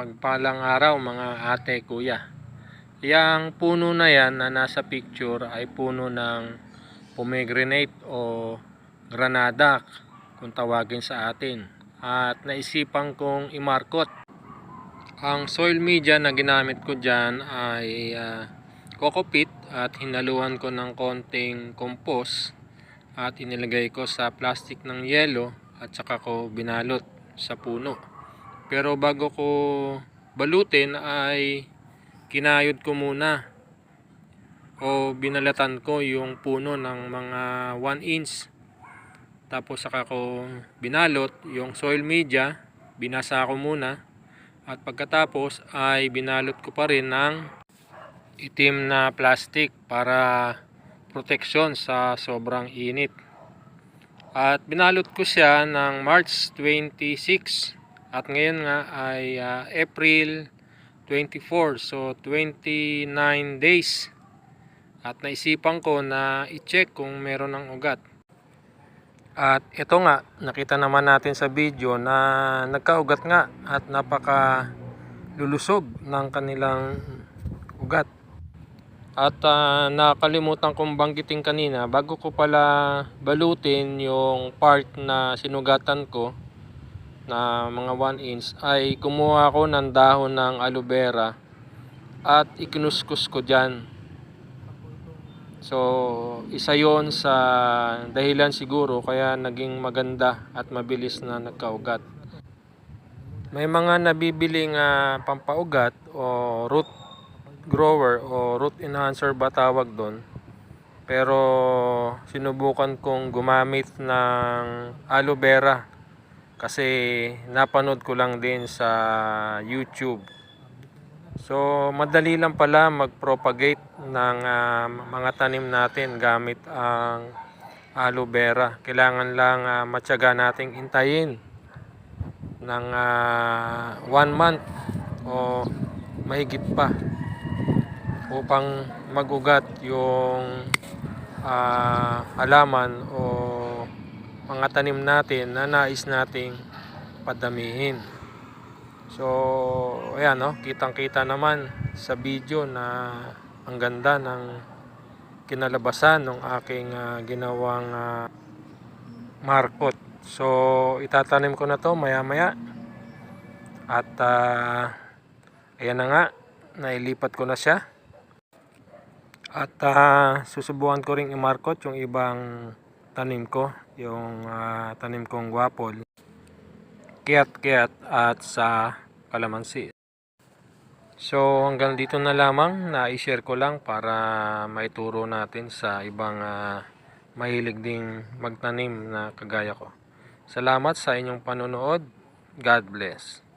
Mapagpalang araw mga ate, kuya. Yang puno na yan na nasa picture ay puno ng pomegranate o granada kung tawagin sa atin. At naisipan kong imarkot. Ang soil media na ginamit ko dyan ay ah, coco peat at hinaluan ko ng konting compost at inilagay ko sa plastic ng yelo at saka ko binalot sa puno. Pero bago ko balutin ay kinayod ko muna o binalatan ko yung puno ng mga 1 inch. Tapos saka ko binalot yung soil media, binasa ko muna at pagkatapos ay binalot ko pa rin ng itim na plastic para protection sa sobrang init. At binalot ko siya ng March 26 at ngayon nga ay ah, April 24 so 29 days at naisipan ko na i-check kung meron ng ugat. At ito nga, nakita naman natin sa video na nagkaugat nga at napaka lulusog ng kanilang ugat. At ah, nakalimutan kong banggitin kanina, bago ko pala balutin yung part na sinugatan ko na mga 1 inch, ay kumuha ko ng dahon ng aloe vera at ikinuskus ko dyan. So, isa yon sa dahilan siguro kaya naging maganda at mabilis na nagkaugat. May mga nabibiling ah, pampaugat o root grower o root enhancer ba tawag doon. Pero sinubukan kong gumamit ng aloe vera kasi napanood ko lang din sa YouTube. So madali lang pala mag-propagate ng ah, mga tanim natin gamit ang aloe vera. Kailangan lang ah, matyaga nating intayin ng ah, one month o mahigit pa upang magugat yung ah, halaman o mga tanim natin na nais nating padamihin. So, ayan no, kitang-kita naman sa video na ang ganda ng kinalabasan ng aking ah, ginawang ah, markot. So, itatanim ko na to maya-maya. At ah, ayan na nga, nailipat ko na siya. At ah, susubukan ko ring i-markot yung ibang tanim ko, yung ah, tanim kong gwapol, kiat-kiat at sa kalamansi. So hanggang dito na lamang na i-share ko lang para maituro natin sa ibang ah, mahilig ding magtanim na kagaya ko. Salamat sa inyong panonood. God bless.